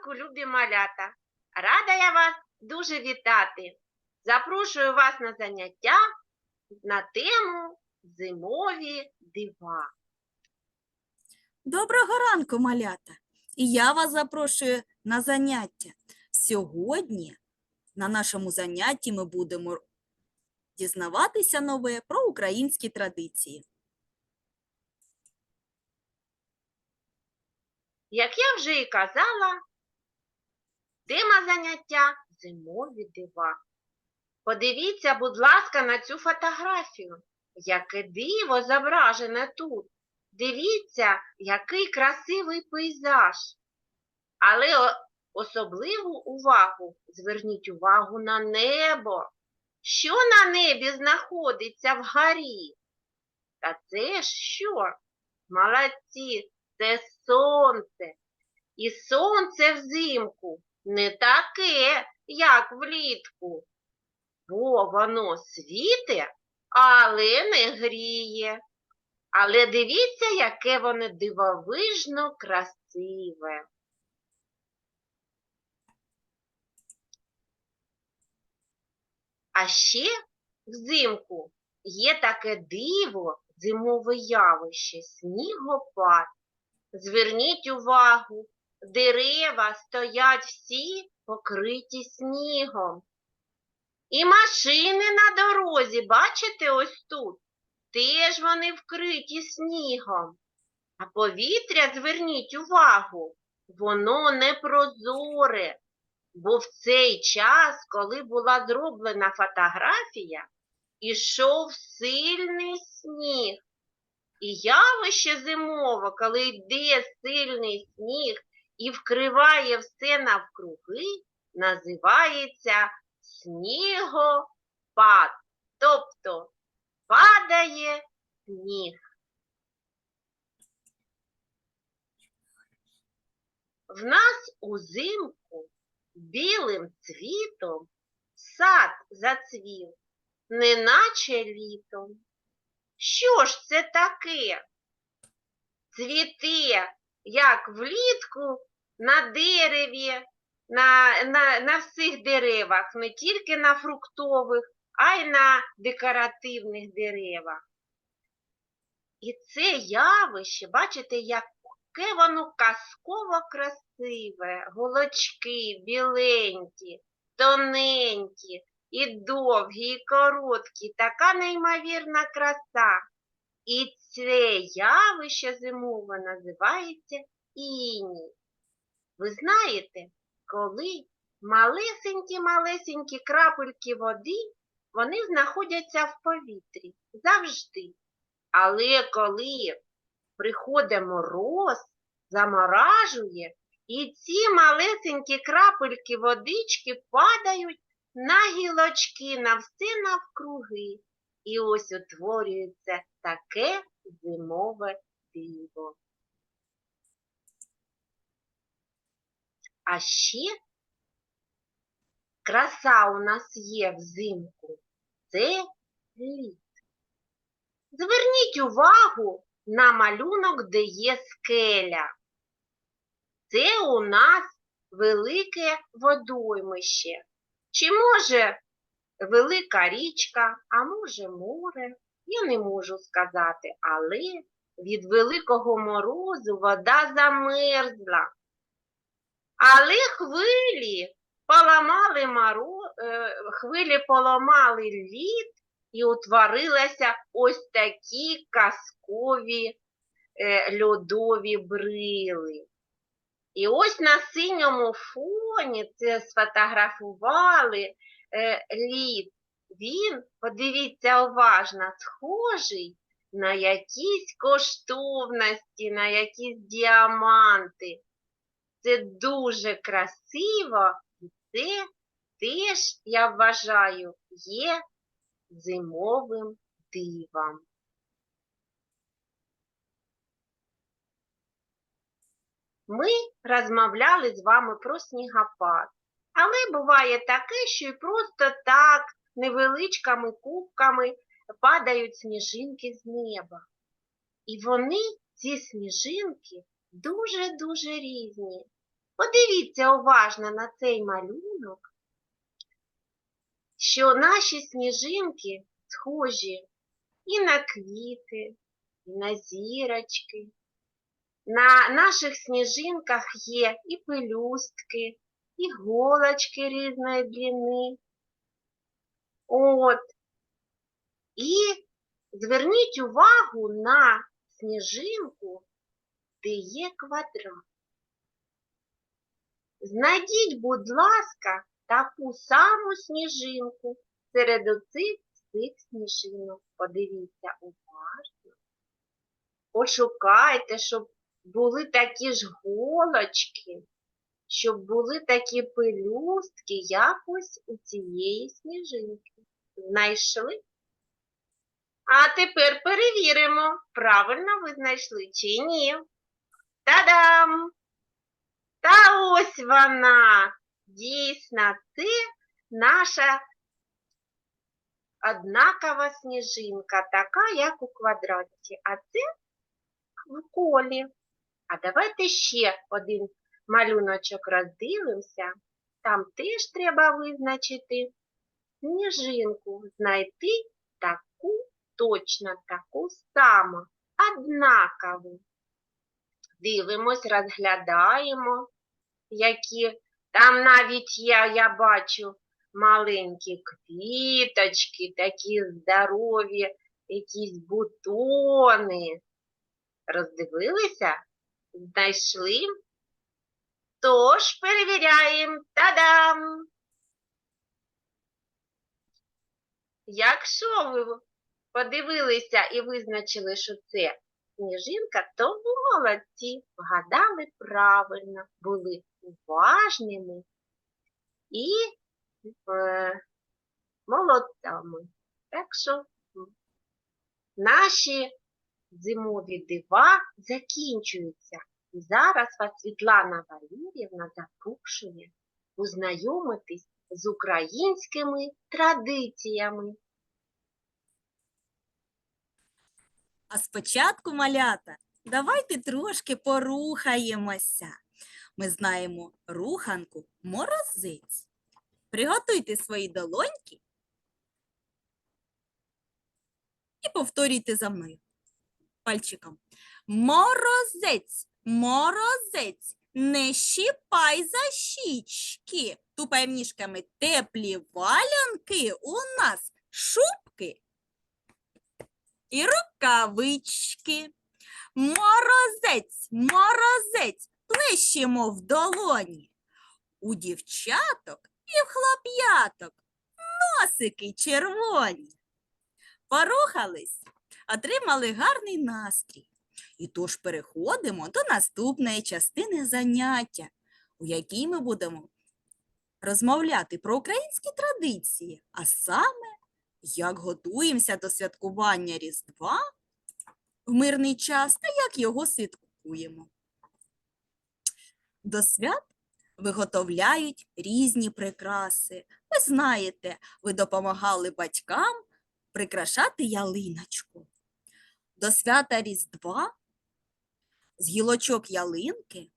ранку, любі малята! Рада я вас дуже вітати. Запрошую вас на заняття на тему зимові дива. Доброго ранку, малята! І я вас запрошую на заняття. Сьогодні на нашому занятті ми будемо дізнаватися нове про українські традиції. Як я вже і казала, тема заняття зимові дива. Подивіться, будь ласка, на цю фотографію. Яке диво зображене тут. Дивіться, який красивий пейзаж. Але особливу увагу зверніть увагу на небо. Що на небі знаходиться вгорі? Та це що? Молодці, це сонце. І сонце взимку не таке, як влітку, бо воно світе, але не гріє. Але дивіться, яке воно дивовижно красиве. А ще взимку є таке диво, зимове явище, снігопад. Зверніть увагу, дерева стоять всі покриті снігом. І машини на дорозі, бачите, ось тут, теж вони вкриті снігом. А повітря, зверніть увагу, воно не прозоре, бо в цей час, коли була зроблена фотографія, ішов сильний сніг. І явище зимове, коли йде сильний сніг і вкриває все навкруги, називається снігопад. Тобто падає сніг. В нас узимку білим цвітом сад зацвів, неначе літом. Що ж це таке? Цвіте, як влітку на дереві, на, на, на всіх деревах, не тільки на фруктових, а й на декоративних деревах. І це явище, бачите, яке воно казково красиве, голочки біленькі, тоненькі, і довгі, і короткі, така неймовірна краса. І це явище зимове називається іній. Ви знаєте, коли малесенькі-малесенькі крапельки води, вони знаходяться в повітрі завжди. Але коли приходить мороз, заморажує, і ці малесенькі крапельки водички падають на гілочки, на все навкруги. І ось утворюється таке зимове диво. А ще краса у нас є взимку. Це лід. Зверніть увагу на малюнок, де є скеля. Це у нас велике водоймище. Чи може велика річка, а може море? Я не можу сказати, але від великого морозу вода замерзла. Але хвилі поламали моро... е, хвилі поламали лід і утворилися ось такі казкові е, льодові брили. І ось на синьому фоні це сфотографували е, лід. Він, подивіться уважно, схожий на якісь коштовності, на якісь діаманти. Це дуже красиво, і це теж, я вважаю, є зимовим дивом. Ми розмовляли з вами про снігопад. Але буває таке, що і просто так невеличкими кубками падають сніжинки з неба. І вони, ці сніжинки, дуже-дуже різні. Подивіться уважно на цей малюнок, що наші сніжинки схожі і на квіти, і на зірочки. На наших сніжинках є і пелюстки, і голочки різної длини. От. І зверніть увагу на сніжинку, де є квадрат. Знайдіть, будь ласка, таку саму сніжинку серед оцих цих сніжинок. Подивіться уважно. Пошукайте, щоб були такі ж голочки, щоб були такі пелюстки, як ось у цієї сніжинки. Знайшли? А тепер перевіримо, правильно ви знайшли чи ні. Та-дам! Та ось вона. Дійсно, це наша однакова сніжинка, така, як у квадраті. А це в колі. А давайте ще один малюночок роздивимося. Там теж треба визначити сніжинку, знайти таку, точно таку саму, однакову. Дивимось, розглядаємо, які там навіть є, я бачу, маленькі квіточки, такі здорові, якісь бутони. Роздивилися? Знайшли? Тож перевіряємо. Та-дам! Якщо ви подивилися і визначили, що це сніжинка, то молодці, вгадали правильно, були уважними і е, молодцями. Так що наші зимові дива закінчуються. І зараз вас Світлана Валерівна запрошує познайомитись з українськими традиціями. А спочатку, малята, давайте трошки порухаємося. Ми знаємо руханку морозець. Приготуйте свої долоньки і повторюйте за мною пальчиком. Морозець, морозець, не щіпай за щічки. Тупай ніжками теплі валянки у нас шубки і рукавички. Морозець, морозець, плещемо в долоні. У дівчаток і в хлоп'яток носики червоні. Порухались, отримали гарний настрій. І тож переходимо до наступної частини заняття, у якій ми будемо розмовляти про українські традиції, а саме як готуємося до святкування Різдва в мирний час та як його святкуємо. До свят виготовляють різні прикраси. Ви знаєте, ви допомагали батькам прикрашати ялиночку. До свята Різдва з гілочок ялинки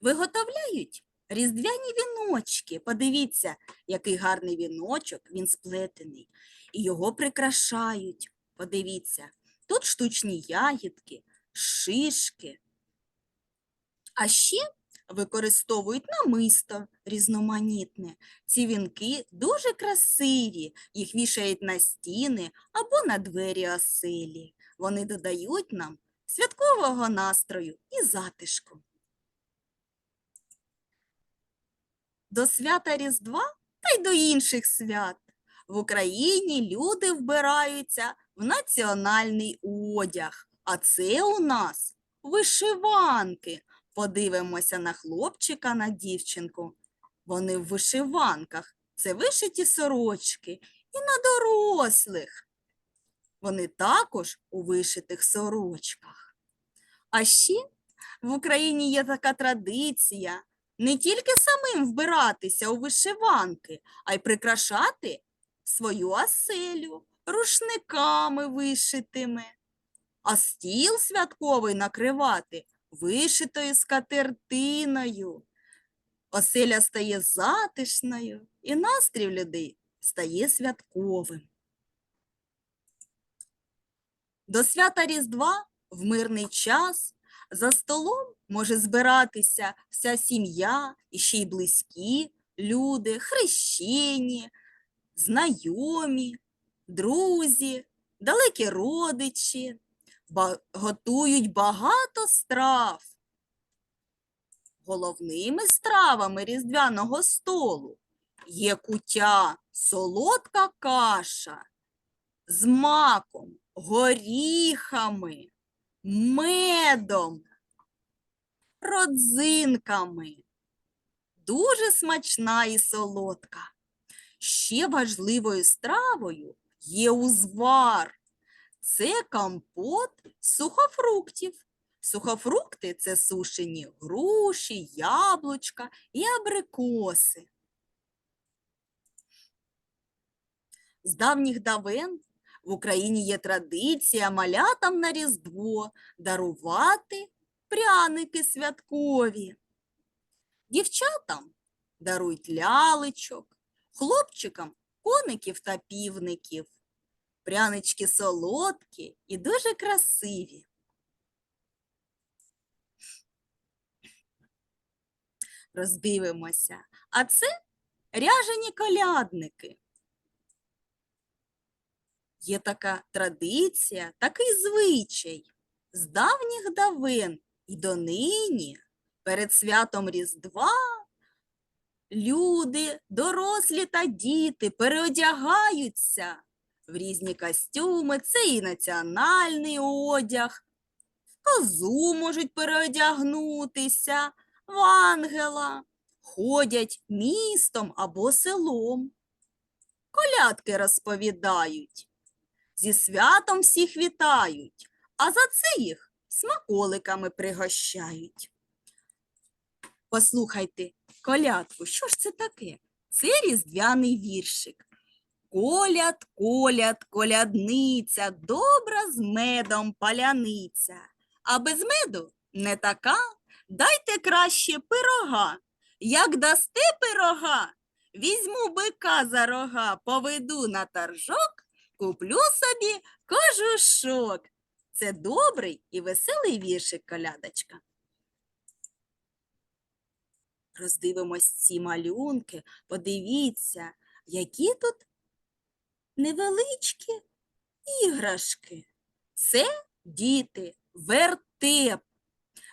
виготовляють різдвяні віночки. Подивіться, який гарний віночок, він сплетений. І його прикрашають. Подивіться, тут штучні ягідки, шишки. А ще використовують намисто різноманітне. Ці вінки дуже красиві, їх вішають на стіни або на двері оселі. Вони додають нам святкового настрою і затишку. До свята Різдва та й до інших свят. В Україні люди вбираються в національний одяг, а це у нас вишиванки. Подивимося на хлопчика, на дівчинку. Вони в вишиванках. Це вишиті сорочки і на дорослих. Вони також у вишитих сорочках. А ще в Україні є така традиція не тільки самим вбиратися у вишиванки, а й прикрашати свою оселю рушниками вишитими, а стіл святковий накривати вишитою скатертиною. Оселя стає затишною, і настрій людей стає святковим. До свята Різдва в мирний час за столом може збиратися вся сім'я і ще й близькі люди, хрещені, знайомі, друзі, далекі родичі, ба- готують багато страв. Головними стравами різдвяного столу є куття, солодка каша з маком, горіхами, медом, родзинками. Дуже смачна і солодка. Ще важливою стравою є узвар. Це компот сухофруктів. Сухофрукти це сушені груші, яблучка і абрикоси. З давніх давен в Україні є традиція малятам на Різдво дарувати пряники святкові. Дівчатам дарують лялечок, хлопчикам коників та півників. Прянички солодкі і дуже красиві. Роздивимося. А це ряжені колядники. Є така традиція, такий звичай з давніх давен і донині перед святом Різдва люди, дорослі та діти переодягаються в різні костюми, це і національний одяг, в козу можуть переодягнутися, в ангела, ходять містом або селом, колядки розповідають, зі святом всіх вітають, а за це їх смаколиками пригощають. Послухайте колядку, що ж це таке? Це різдвяний віршик. Коляд, коляд, колядниця, добра з медом паляниця. А без меду не така. Дайте краще пирога. Як дасте пирога, візьму бика за рога, поведу на торжок, куплю собі кожушок. Це добрий і веселий віршик, колядочка. Роздивимось ці малюнки, подивіться, які тут невеличкі іграшки. Це діти, вертеп.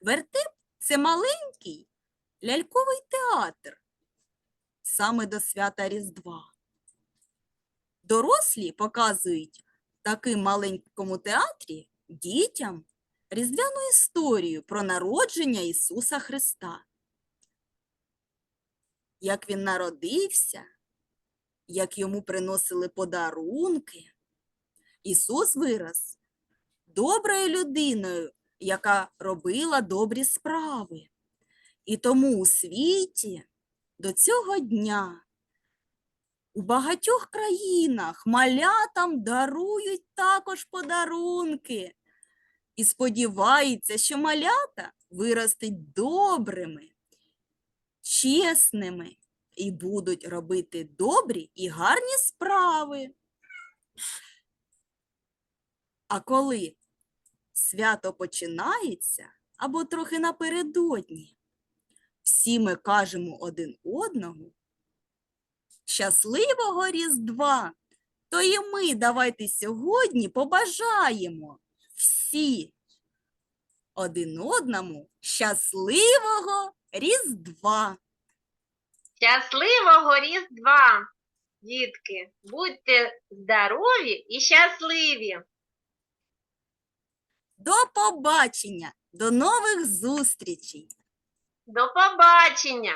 Вертеп це маленький ляльковий театр саме до свята Різдва. Дорослі показують в таким маленькому театрі дітям різдвяну історію про народження Ісуса Христа. Як він народився, як йому приносили подарунки. Ісус вирос доброю людиною, яка робила добрі справи. І тому у світі до цього дня у багатьох країнах малятам дарують також подарунки. І сподіваються, що малята виростуть добрими, чесними і будуть робити добрі і гарні справи. А коли свято починається або трохи напередодні, всі ми кажемо один одному щасливого Різдва, то і ми давайте сьогодні побажаємо всі один одному щасливого Різдва. Щасливого Різдва, дітки! Будьте здорові і щасливі! До побачення, до нових зустрічей! До побачення!